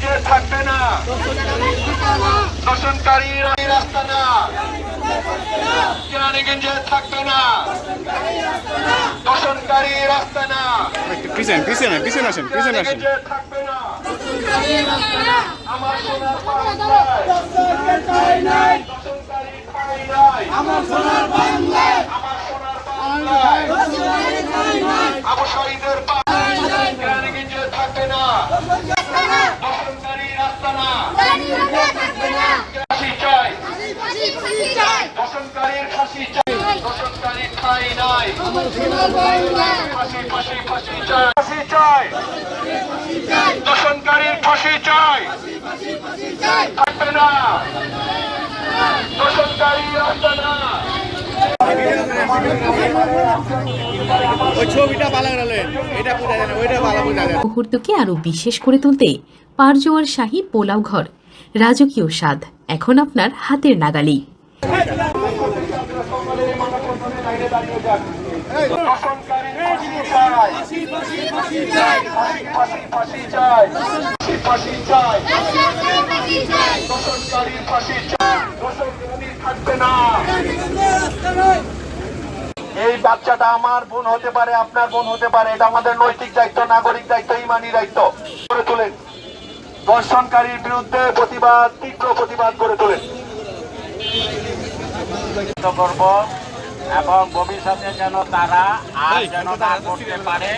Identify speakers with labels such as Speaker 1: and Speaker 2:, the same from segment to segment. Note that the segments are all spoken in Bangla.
Speaker 1: কেরানীগঞ্জে থাকবে না। দর্শনকারী রাস্তা না। কেরানীগঞ্জে থাকবে না। দর্শনকারী রাস্তা না।
Speaker 2: পিছনে পিছনে পিছনে আসেন পিছনে আসেন।
Speaker 1: থাকবে না। আমার সোনার বাংলায় দর্শনকারী ঠাঁই নাই। আমার সোনার বাংলায় আবু শহীদের কেরানীগঞ্জে থাকবে না দর্শনকারী রাস্তা না ফাঁসি চাই দর্শনকারীর ফাঁসি চাই দর্শনকারীর ঠাঁই নাই ফাঁসি ফাঁসি ফাঁসি চাই ফাঁসি চাই দর্শনকারীর ফাঁসি চাই থাকবে না দর্শনকারী রাস্তা না
Speaker 2: ওই ছবিটা ভালো গেলেন এটা বোঝা যায় না ওইটা ভালো বোঝা
Speaker 3: মুহূর্তকে আরও বিশেষ করে তুলতে পারজোয়ার শাহী পোলাও ঘর। রাজকীয় স্বাদ, এখন আপনার হাতের নাগালি
Speaker 1: দর্শনকারীর ফাঁসি চাই ফাঁসি ফাঁসি চাই ফাঁসি চাই দর্শনকারীর ফাঁসি চাই দর্শনকারী থাকবে না এই বাচ্চাটা আমার বোন হতে পারে, আপনার বোন হতে পারে, এটা আমাদের নৈতিক দায়িত্ব, নাগরিক দায়িত্ব, ইমানি দায়িত্ব। করে তোলেন। দর্শনকারীর বিরুদ্ধে প্রতিবাদ, তীব্র প্রতিবাদ করে তোলেন।
Speaker 4: করব এবং ভবিষ্যতে যেন তারা আর যেন না করতে পারে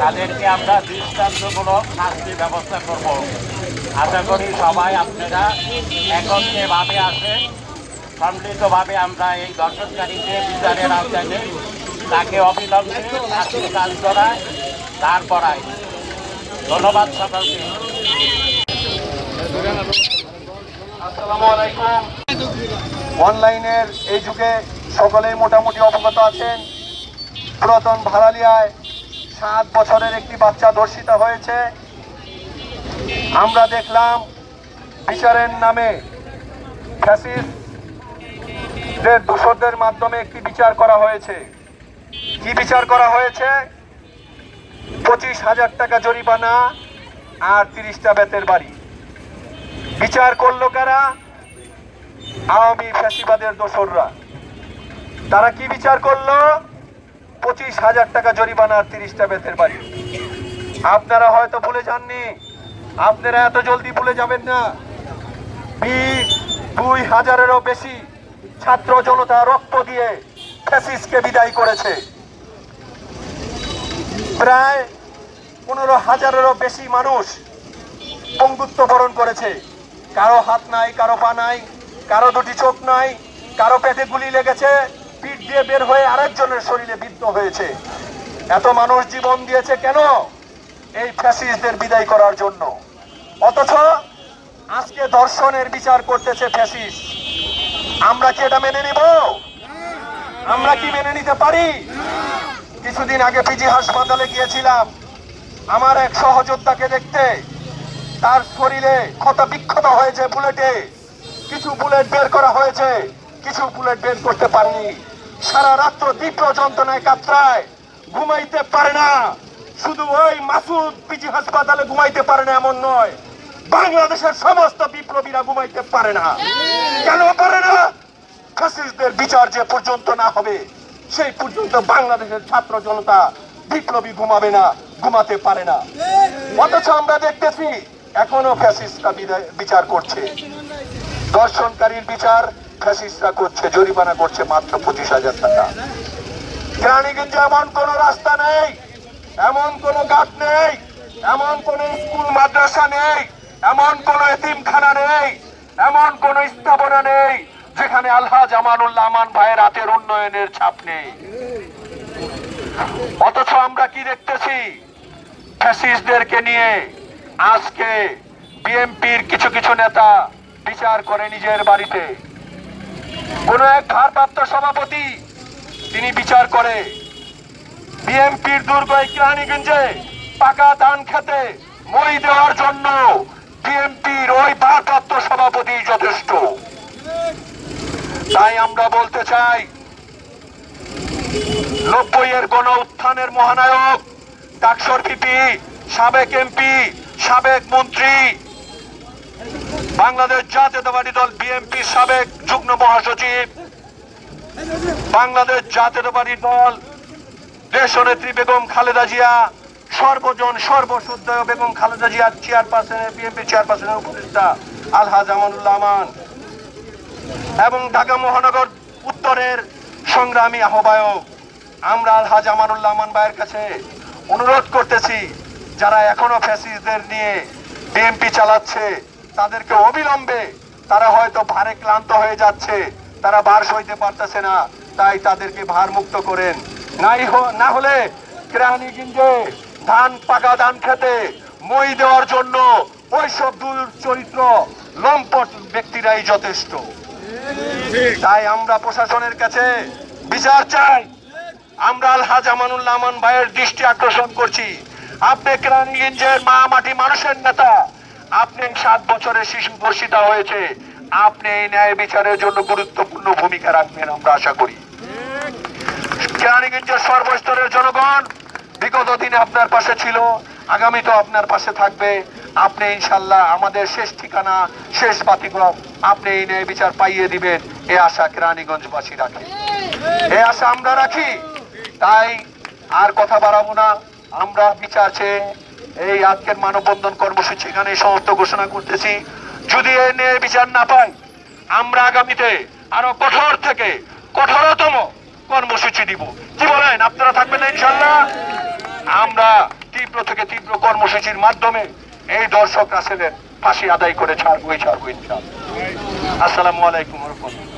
Speaker 4: তাদেরকে আমরা দৃষ্টান্তমূলক শাস্তি ব্যবস্থা করব। আশা করি সবাই আপনারা একত্রে আসেন সম্মিলিতভাবে আমরা এই দর্শনকারীকে বিচারের আওতায় নেই তাকে অবিলম্বে শাস্তি কাজ করায় দাঁড় করায়। ধন্যবাদ সকলকে।
Speaker 1: আসসালামু আলাইকুম। অনলাইনের এই যুগে সকলেই মোটামুটি অবগত আছেন। পুরাতন ভাড়ালিয়ায় সাত বছরের একটি বাচ্চা ধর্ষিত হয়েছে। আমরা দেখলাম বিচারের নামে ফ্যাসিস্টদের মাধ্যমে একটি বিচার করা হয়েছে। কি বিচার করা হয়েছে? পঁচিশ হাজার টাকা জরিমানা আর তিরিশটা বেতের বাড়ি। বিচার করল কারা? আওয়ামী ফ্যাসিবাদের দোসররা তারা কি বিচার করল? পঁচিশ হাজার টাকা জরিমানা আর তিরিশটা বেতের বাড়ি। আপনারা হয়তো ভুলে যাননি। আপনারা এত জলদি ভুলে যাবেন না। বিশ, দুই হাজারেরও বেশি ছাত্র জনতা রক্ত দিয়ে ফ্যাসিসকে বিদায় করেছে। প্রায় পনেরো হাজারেরও বেশি মানুষ পঙ্গুত্ব বরণ করেছে। কারও হাত নাই, কারও পা নাই, কারও দুটি চোখ নাই, কারও পেটে গুলি লেগেছে। পিঠ দিয়ে বের হয়ে আরেকজনের শরীরে বিদ্ধ হয়েছে। এত মানুষ জীবন দিয়েছে কেন? এই ফ্যাসিস্টদের বিদায় করার জন্য। অথচ আজকে দর্শনের বিচার করতেছে ফ্যাসিস্ট। আমরা কি এটা মেনে নিব? আমরা কি মেনে নিতে পারি? কিছুদিন আগে পিজি হাসপাতালে গিয়েছিলাম। আমার এক সহযোদ্ধাকে দেখতে। তার শরীরে ক্ষত বিক্ষত হয়েছে বুলেটে। কিছু বুলেট বের করা হয়েছে। কিছু বুলেট বের করতে পারেনি। সারা রাত্র তীব্র যন্ত্রণায় কাতরায়। ঘুমাইতে পারে না। শুধু ওই মাসুদ পিজি হাসপাতালে ঘুমাইতে পারে না, এমন নয়। বাংলাদেশের সমস্ত বিপ্লবীরা ঘুমাইতে পারে না। কেন পারে না? ফ্যাসিস্টদের বিচার যে পর্যন্ত না হবে, সেই পর্যন্ত বাংলাদেশের ছাত্র জনতা বিপ্লবী ঘুমাবে না, ঘুমাতে পারে না। অথচ আমরা দেখতেছি, এখনও ফ্যাসিস্টরা বিচার করছে। দর্শনকারীর বিচার ফ্যাসিস্টরা করছে, জরিমানা করছে মাত্র পঁচিশ হাজার টাকা। কেরানীগঞ্জে এমন কোন রাস্তা নেই, এমন কোন ঘাট নেই, এমন কোন স্কুল, মাদ্রাসা নেই, এমন কোন এতিমখানা নেই, এমন কোন স্থাপনা নেই যেখানে আলহাজ আমানুল্লাহ আমান ভাইয়ের হাতের উন্নয়নের ছাপ নেই। অথচ আমরা কি দেখতেছি? ফ্যাসিস্টদেরকে নিয়ে আজকে বিএনপির কিছু কিছু নেতা বিচার করে নিজের বাড়িতে। কোন এক ভারপ্রাপ্ত সভাপতি, তিনি বিচার করে। বিএনপির দুর্গ এই কেরানীগঞ্জে পাকা ধান খেতে মই দেওয়ার জন্য বিএনপির ওই ভারপ্রাপ্ত সভাপতি যথেষ্ট। তাই আমরা বলতে চাই, নব্বই এর গণ উত্থানের মহানায়ক, ডাকসর পিপি সাবেক এমপি, সাবেক মন্ত্রী বাংলাদেশ জাতীয়তাবাদী দল বিএনপি সাবেক যুগ্ম মহাসচিব। বাংলাদেশ জাতীয়তাবাদী দল দেশনেত্রী বেগম খালেদা জিয়া, সর্বজন সর্বশ্রদ্ধেয় বেগম খালেদা জিয়ার চেয়ারপারসনের বিএনপি চেয়ারপারসনের উপদেষ্টা আলহাজ আমানুল্লাহ আমান। এবং ঢাকা মহানগর উত্তরের সংগ্রামী আহ্বায়ক, আমরা আলহাজ আমানুল্লাহ আমান ভাইয়ের কাছে অনুরোধ করতেছি, যারা এখনও ফ্যাসিস্টদের নিয়ে বিএনপি চালাচ্ছে তাদেরকে অবিলম্বে তারা হয়তো ভারে ক্লান্ত হয়ে যাচ্ছে। তারা ভার সইতে পারতেছে না। তাই তাদেরকে ভার মুক্ত করেন। নাই না হলে কেরানীগঞ্জে ধান পাকা ধান খেতে মই দেওয়ার জন্য ওইসব দূর চরিত্র লম্পট ব্যক্তিরাই যথেষ্ট। তাই আমরা প্রশাসনের কাছে বিচার চাই। আমরা আলহাজ আমানুল্লাহ আমান ভাইয়ের দৃষ্টি আকর্ষণ করছি। আপনি কেরানীগঞ্জের মা মাটি মানুষের নেতা। আপনি সাত বছরের শিশু বর্ষিতা হয়েছে। আপনি এই ন্যায় বিচারের জন্য গুরুত্বপূর্ণ ভূমিকা রাখবেন, আমরা আশা করি। সর্বস্তরের জনগণ, বিগত দিনে আপনার পাশে ছিল আগামীতেও আপনার পাশে থাকবে। আপনি ইনশাল্লাহ আমাদের শেষ ঠিকানা, শেষ বাতিঘর আপনি এই ন্যায় বিচার পাইয়ে দিবেন, এ আশা কেরানীগঞ্জবাসী রাখে। এ আশা আমরা রাখি, তাই আর কথা বাড়াবো না। আমরা বিচার চেয়ে এই আজকের মানববন্ধন কর্মসূচি এখানে সমস্ত ঘোষণা করতেছি। যদি এই ন্যায় বিচার না পাই, আমরা আগামীতে আরও কঠোর থেকে কঠোরতম কর্মসূচি দিব। কি বলেন? আপনারা থাকবেন ইনশাল্লাহ আমরা তীব্র থেকে তীব্র কর্মসূচির মাধ্যমে এই দর্শক রাসেলের ফাঁসি আদায় করে ছাড়বই ছাড়বো ইনশাল্লাহ আসসালামু আলাইকুম রহমতুল্লাহ।